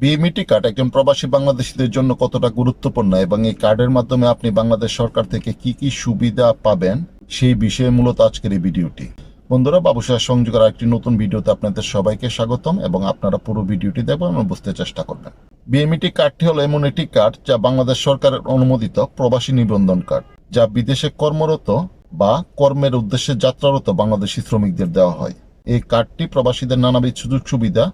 BMET card একজন প্রবাসী বাংলাদেশিদের জন্য কতটা গুরুত্বপূর্ণ এবং এই কার্ডের মাধ্যমে আপনি বাংলাদেশ সরকার থেকে কি কি সুবিধা পাবেন, সেই বিষয়ে মূলত আজকের এই ভিডিওটি। বন্ধুরা বাবুসার সংযোগের একটি নতুন ভিডিওতে আপনাদের সবাইকে স্বাগতম এবং আপনারা পুরো ভিডিওটি দেখবেন এবং বুঝতে চেষ্টা করবেন। বিএমইটি কার্ডটি হলো এমন একটি কার্ড যা বাংলাদেশ সরকারের অনুমোদিত প্রবাসী নিবন্ধন কার্ড যা বিদেশে কর্মরত বা কর্মের উদ্দেশ্যে যাত্রারত বাংলাদেশি শ্রমিকদের দেওয়া হয়। এই কার্ডটি প্রবাসীদের নানাবিধ সুযোগ সুবিধা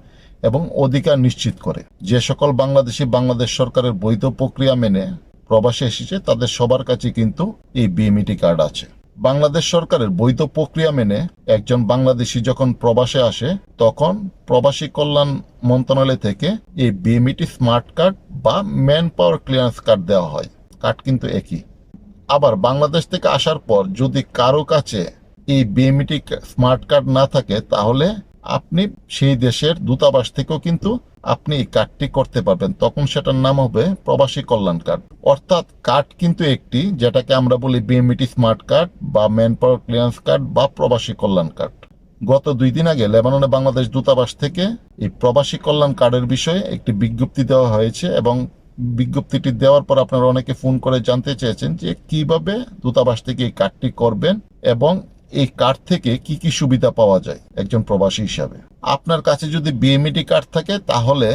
এবং অধিকার নিশ্চিত করে। যে সকল বাংলাদেশি বাংলাদেশ সরকারের বৈধ প্রক্রিয়া মেনে প্রবাসে এসেছে, তাদের সবার কাছে কিন্তু এই বিএমইটি কার্ড আছে। বাংলাদেশ সরকারের বৈধ প্রক্রিয়া মেনে একজন বাংলাদেশি যখন প্রবাসে আসে, তখন প্রবাসী কল্যাণ মন্ত্রণালয় থেকে এই বিএমইটি স্মার্ট কার্ড বা ম্যান পাওয়ার ক্লিয়ারেন্স কার্ড দেওয়া হয়। কার্ড কিন্তু একই। আবার বাংলাদেশ থেকে আসার পর যদি কারও কাছে এই বিএমইটি স্মার্ট কার্ড না থাকে, তাহলে আপনি সেই দেশের দূতাবাস থেকেও কিন্তু আপনি এই কার্ডটি করতে পারবেন। তখন সেটার নাম হবে প্রবাসী কল্যাণ কার্ড অর্থাৎ কার্ড কিন্তু একটি, যেটাকে আমরা বলি বিএমইটি স্মার্ট কার্ড বা ম্যান পাওয়ার ক্লিয়ারেন্স কার্ড বা প্রবাসী কল্যাণ কার্ড গত দুই দিন আগে লেবাননে বাংলাদেশ দূতাবাস থেকে এই প্রবাসী কল্যাণ কার্ডের বিষয়ে একটি বিজ্ঞপ্তি দেওয়া হয়েছে এবং বিজ্ঞপ্তিটি দেওয়ার পর আপনারা অনেকে ফোন করে জানতে চেয়েছেন যে কীভাবে দূতাবাস থেকে এই কার্ডটি করবেন এবং এই কার্ড থেকে কি কি সুবিধা পাওয়া যায় একজন প্রবাসী হিসাবে? আপনার কাছে যদি বিএমইডি কার্ড থাকে, তাহলে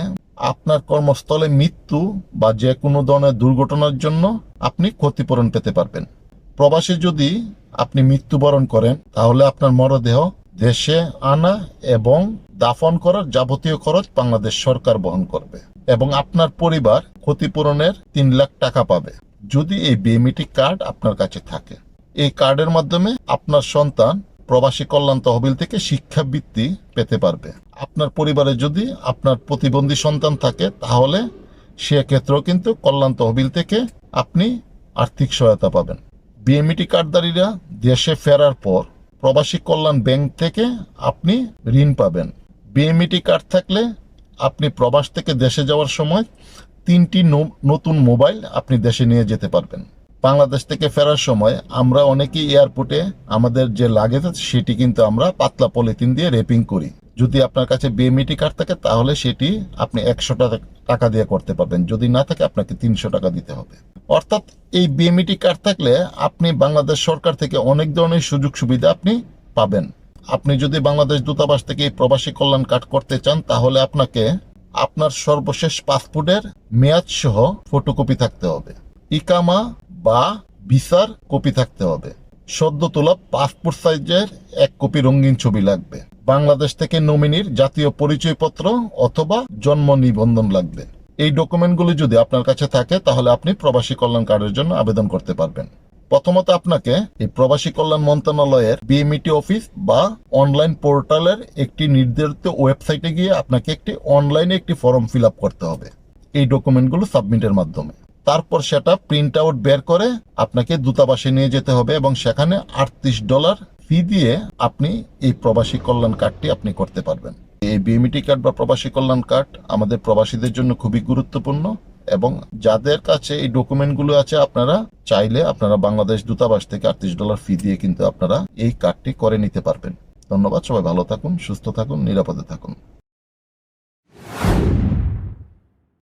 আপনার কর্মস্থলে মৃত্যু বা যে কোনো ধরনের দুর্ঘটনার জন্য আপনি ক্ষতিপূরণ পেতে পারবেন। প্রবাসী যদি আপনি মৃত্যুবরণ করেন, তাহলে আপনার মরদেহ দেশে আনা এবং দাফন করার যাবতীয় খরচ বাংলাদেশ সরকার বহন করবে এবং আপনার পরিবার ক্ষতিপূরণের তিন লাখ টাকা পাবে যদি এই বিএমইটি কার্ড আপনার কাছে থাকে। এই কার্ডের মাধ্যমে আপনার সন্তান প্রবাসী কল্যাণ তহবিল থেকে শিক্ষাবৃত্তি পেতে পারবে। আপনার পরিবারে যদি আপনার প্রতিবন্ধী সন্তান থাকে, তাহলে সেক্ষেত্রেও কিন্তু কল্যাণ তহবিল থেকে আপনি আর্থিক সহায়তা পাবেন। বিএমইটি কার্ডধারীরা দেশে ফেরার পর প্রবাসী কল্যাণ ব্যাংক থেকে আপনি ঋণ পাবেন। বিএমইটি কার্ড থাকলে আপনি প্রবাস থেকে দেশে যাওয়ার সময় তিনটি নতুন মোবাইল আপনি দেশে নিয়ে যেতে পারবেন। বাংলাদেশ থেকে ফেরার সময় আমরা অনেকেই এয়ারপোর্টে আমাদের যে লাগেজ আছে সেটি কিন্তু আমরা পাতলা পলিথিন দিয়ে রেপিং করি। যদি আপনার কাছে বিএমইটি কার্ড থাকে তাহলে সেটি আপনি একশো টাকা দিয়ে করতে পারবেন। যদি না থাকে আপনাকে তিনশো টাকা দিতে হবে। অর্থাৎ এই বিএমইটি কার্ড থাকলে আপনি বাংলাদেশ সরকার থেকে অনেক ধরনের সুযোগ সুবিধা আপনি পাবেন। আপনি যদি বাংলাদেশ দূতাবাস থেকে এই প্রবাসী কল্যাণ কার্ড করতে চান তাহলে আপনাকে আপনার সর্বশেষ পাসপোর্টের মেয়াদ সহ ফটোকপি থাকতে হবে। ইকামা বা ভিসার কপি থাকতে হবে। সদ্য তোলা পাসপোর্ট সাইজের এক কপি রঙিন ছবি লাগবে। বাংলাদেশ থেকে নমিনির জাতীয় পরিচয়পত্র অথবা জন্ম নিবন্ধন লাগবে। এই ডকুমেন্টগুলি যদি আপনার কাছে থাকে, তাহলে আপনি প্রবাসী কল্যাণ কার্ডের জন্য আবেদন করতে পারবেন। প্রথমত আপনাকে এই প্রবাসী কল্যাণ মন্ত্রণালয়ের বিএমইটি অফিস বা অনলাইন পোর্টালের একটি নির্ধারিত ওয়েবসাইটে গিয়ে আপনাকে একটি অনলাইনে একটি ফর্ম ফিল করতে হবে। এই ডকুমেন্টগুলো সাবমিটের মাধ্যমে। তারপর সেটা প্রিন্ট আউট বের করে আপনাকে দূতাবাসে নিয়ে যেতে হবে এবং সেখানে আটত্রিশ ডলার ফি দিয়ে আপনি এই প্রবাসী কল্যাণ কার্ডটি আপনি করতে পারবেন। এই বিএমইটি কার্ড বা প্রবাসী কল্যাণ কার্ড আমাদের প্রবাসীদের জন্য খুবই গুরুত্বপূর্ণ এবং যাদের কাছে এই ডকুমেন্টগুলো আছে, আপনারা চাইলে আপনারা বাংলাদেশ দূতাবাস থেকে আটত্রিশ ডলার ফি দিয়ে কিন্তু আপনারা এই কার্ডটি করে নিতে পারবেন। ধন্যবাদ, সবাই ভালো থাকুন, সুস্থ থাকুন, নিরাপদে থাকুন।